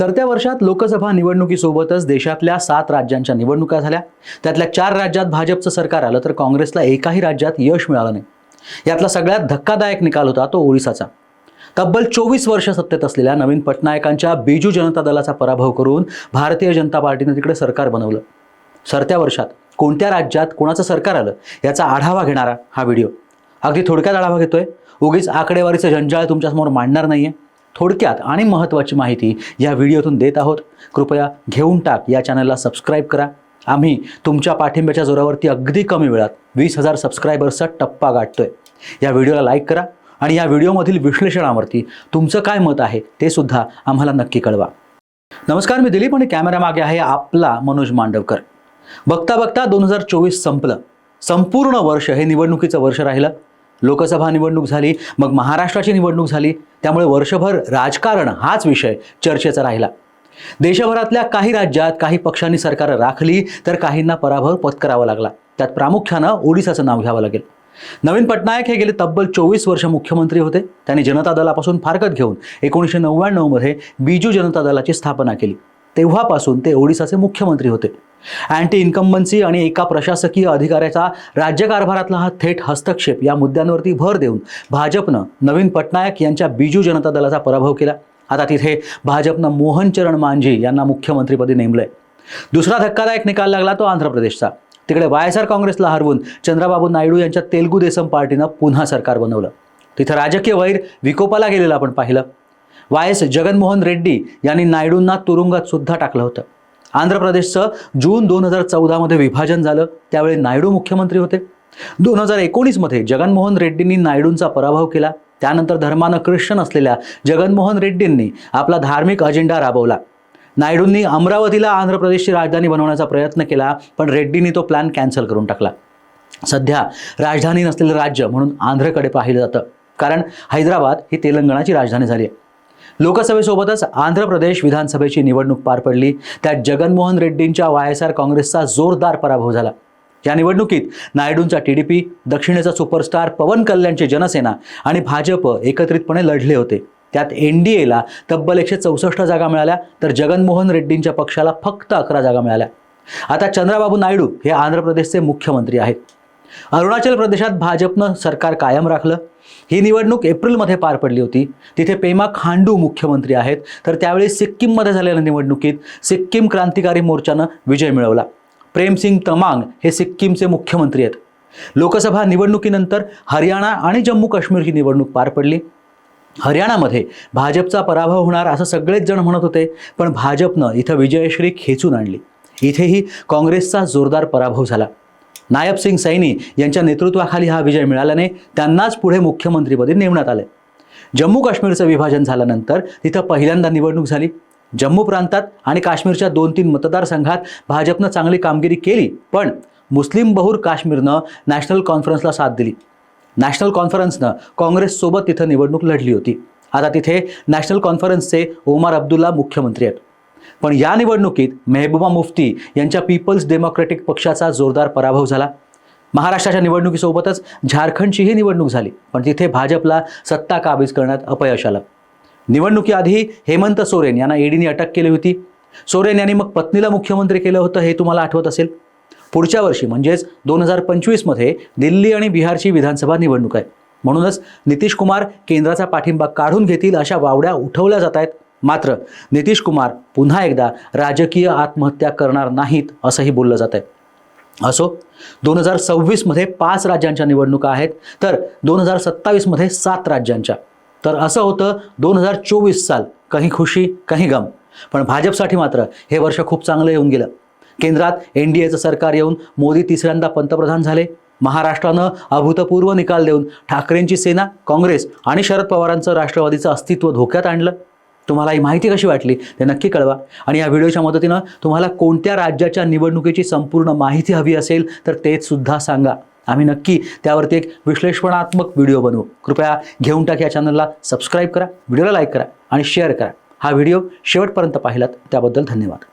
सरत्या वर्षात लोकसभा निवडणुकीसोबतच देशातल्या सात राज्यांच्या निवडणुका झाल्या. त्यातल्या चार राज्यात भाजपचं सरकार आलं तर काँग्रेसला एकाही राज्यात यश मिळालं नाही. यातला सगळ्यात धक्कादायक निकाल होता तो ओडिसाचा तब्बल चोवीस वर्ष सत्तेत असलेल्या नवीन पटनायकांच्या बिजू जनता दलाचा पराभव करून भारतीय जनता पार्टीनं तिकडे सरकार बनवलं. सरत्या वर्षात कोणत्या राज्यात कोणाचं सरकार आलं याचा आढावा घेणारा हा व्हिडिओ. अगदी थोडक्यात आढावा घेतोय. उगीच आकडेवारीचं जंजाळ तुमच्यासमोर मांडणार नाहीये. थोडक्यात आणि महत्त्वाची माहिती या व्हिडिओतून देत आहोत. कृपया घेऊन टाक या चॅनलला सबस्क्राईब करा. आम्ही तुमच्या पाठिंब्याच्या जोरावरती अगदी कमी वेळात वीस हजार सबस्क्रायबर्सचा टप्पा गाठतोय. या व्हिडिओला लाईक करा आणि या व्हिडिओमधील विश्लेषणावरती तुमचं काय मत आहे ते सुद्धा आम्हाला नक्की कळवा. नमस्कार मी दिलीप आणि कॅमेरामागे आहे आपला मनोज मांडवकर. बघता बघता दोन हजार चोवीस संपलं. संपूर्ण वर्ष हे निवडणुकीचं वर्ष राहिलं. लोकसभा निवडणूक झाली मग महाराष्ट्राची निवडणूक झाली त्यामुळे वर्षभर राजकारण हाच विषय चर्चेचा राहिला. देशभरातल्या काही राज्यात काही पक्षांनी सरकार राखली तर काहींना पराभव पत्करावा लागला. त्यात प्रामुख्यानं ओडिसाचं नाव घ्यावं लागेल. नवीन पटनायक हे गेले तब्बल चोवीस वर्ष मुख्यमंत्री होते. त्यांनी जनता दलापासून फारकत घेऊन एकोणीसशे नव्याण्णवमध्ये बिजू जनता दलाची स्थापना केली. तेव्हापासून ते ओडिसाचे मुख्यमंत्री होते. अँटी इन्कम्बन्सी आणि एका प्रशासकीय अधिकाऱ्याचा राज्यकारभारातला हा थेट हस्तक्षेप या मुद्द्यांवरती भर देऊन भाजपनं नवीन पटनायक यांच्या बिजू जनता दलाचा पराभव केला. आता तिथे भाजपनं मोहनचरण मांझी यांना मुख्यमंत्रीपदी नेमलंय. दुसरा धक्कादायक निकाल लागला तो आंध्र प्रदेशचा तिकडे वाय एस आर काँग्रेसला हरवून चंद्राबाबू नायडू यांच्या तेलगू देसम पार्टीनं पुन्हा सरकार बनवलं. तिथं राजकीय वैर विकोपाला गेलेलं आपण पाहिलं. वाय एस जगनमोहन रेड्डी यांनी नायडूंना तुरुंगात सुद्धा टाकलं होतं. आंध्र प्रदेशचं जून दोन हजार चौदामध्ये विभाजन झालं. त्यावेळी नायडू मुख्यमंत्री होते. दोन हजार एकोणीसमध्ये जगनमोहन रेड्डींनी नायडूंचा पराभव केला. त्यानंतर धर्मानं ख्रिश्चन असलेल्या जगनमोहन रेड्डींनी आपला धार्मिक अजेंडा राबवला. नायडूंनी अमरावतीला आंध्र प्रदेशची राजधानी बनवण्याचा प्रयत्न केला पण रेड्डींनी तो प्लॅन कॅन्सल करून टाकला. सध्या राजधानी नसलेलं राज्य म्हणून आंध्रकडे पाहिलं जातं. कारण हैदराबाद ही तेलंगणाची राजधानी झाली आहे. लोकसभेसोबतच आंध्र प्रदेश विधानसभेची निवडणूक पार पडली. त्यात जगनमोहन रेड्डींच्या वाय एस आर काँग्रेसचा जोरदार पराभव झाला. या निवडणुकीत नायडूंचा टी डी पी दक्षिणेचा सुपरस्टार पवन कल्याणची जनसेना आणि भाजप एकत्रितपणे लढले होते. त्यात एन डी एला तब्बल एकशे चौसष्ट जागा मिळाल्या तर जगनमोहन रेड्डींच्या पक्षाला फक्त अकरा जागा मिळाल्या. आता चंद्राबाबू नायडू हे आंध्र प्रदेशचे मुख्यमंत्री आहेत. अरुणाचल प्रदेशात भाजपनं सरकार कायम राखलं. ही निवडणूक एप्रिलमध्ये पार पडली होती. तिथे पेमा खांडू मुख्यमंत्री आहेत. तर त्यावेळी सिक्कीममध्ये झालेल्या निवडणुकीत सिक्कीम क्रांतिकारी मोर्चानं विजय मिळवला. प्रेमसिंग तमांग हे सिक्कीमचे मुख्यमंत्री आहेत. लोकसभा निवडणुकीनंतर हरियाणा आणि जम्मू काश्मीर ही निवडणूक पार पडली. हरियाणामध्ये भाजपचा पराभव होणार असं सगळेच जण म्हणत होते पण भाजपनं इथं विजयश्री खेचून आणली. इथेही काँग्रेसचा जोरदार पराभव झाला. नायब सिंग सैनी यांच्या नेतृत्वाखाली हा विजय मिळाल्याने त्यांनाच पुढे मुख्यमंत्रीपदी नेमण्यात आले. जम्मू काश्मीरचं विभाजन झाल्यानंतर तिथं पहिल्यांदा निवडणूक झाली. जम्मू प्रांतात आणि काश्मीरच्या दोन तीन मतदारसंघात भाजपनं चांगली कामगिरी केली पण मुस्लिम बहुर काश्मीरनं नॅशनल कॉन्फरन्सला साथ दिली. नॅशनल कॉन्फरन्सनं काँग्रेससोबत तिथं निवडणूक लढली होती. आता तिथे नॅशनल कॉन्फरन्सचे ओमार अब्दुल्ला मुख्यमंत्री आहेत. पण या निवडणुकीत मेहबूबा मुफ्ती यांच्या पीपल्स डेमोक्रेटिक पक्षाचा जोरदार पराभव झाला. महाराष्ट्राच्या निवडणुकीसोबतच झारखंडचीही निवडणूक झाली पण तिथे भाजपला सत्ता काबीज करण्यात अपयश आलं. निवडणुकीआधी हेमंत सोरेन यांना ईडीने अटक केली होती. सोरेन यांनी मग पत्नीला मुख्यमंत्री केलं होतं हे तुम्हाला आठवत असेल? पुढच्या वर्षी म्हणजेच दोन हजार पंचवीसमध्ये दिल्ली आणि बिहारची विधानसभा निवडणूक आहे. म्हणूनच नितीश कुमार केंद्राचा पाठिंबा काढून घेतील अशा वावड्या उठवल्या जात आहेत. मात्र नितीश कुमार पुन्हा एकदा राजकीय आत्महत्या करणार नाहीत असंही बोललं जात आहे असो दोन हजार सव्वीसमध्ये पाच राज्यांच्या निवडणुका आहेत तर दोन हजार सत्तावीसमध्ये सात राज्यांच्या. तर असं होतं दोन हजार चोवीस साल काही खुशी काही गम. पण भाजपसाठी मात्र हे वर्ष खूप चांगलं येऊन गेलं. केंद्रात एन डी एचं सरकार येऊन मोदी तिसऱ्यांदा पंतप्रधान झाले. महाराष्ट्रानं अभूतपूर्व निकाल देऊन ठाकरेंची सेना काँग्रेस आणि शरद पवारांचं राष्ट्रवादीचं अस्तित्व धोक्यात आणलं. तुम्हाला ही माहिती कशी वाटली ते नक्की कळवा. आणि या व्हिडिओच्या मदतीनं तुम्हाला कोणत्या राज्याच्या निवडणुकीची संपूर्ण माहिती हवी असेल तर तेच सुद्धा सांगा. आम्ही नक्की त्यावरती एक विश्लेषणात्मक व्हिडिओ बनवू. कृपया घेऊन टाक या चॅनलला सबस्क्राईब करा व्हिडिओला लाईक करा आणि शेअर करा. हा व्हिडिओ शेवटपर्यंत पाहिलात त्याबद्दल धन्यवाद.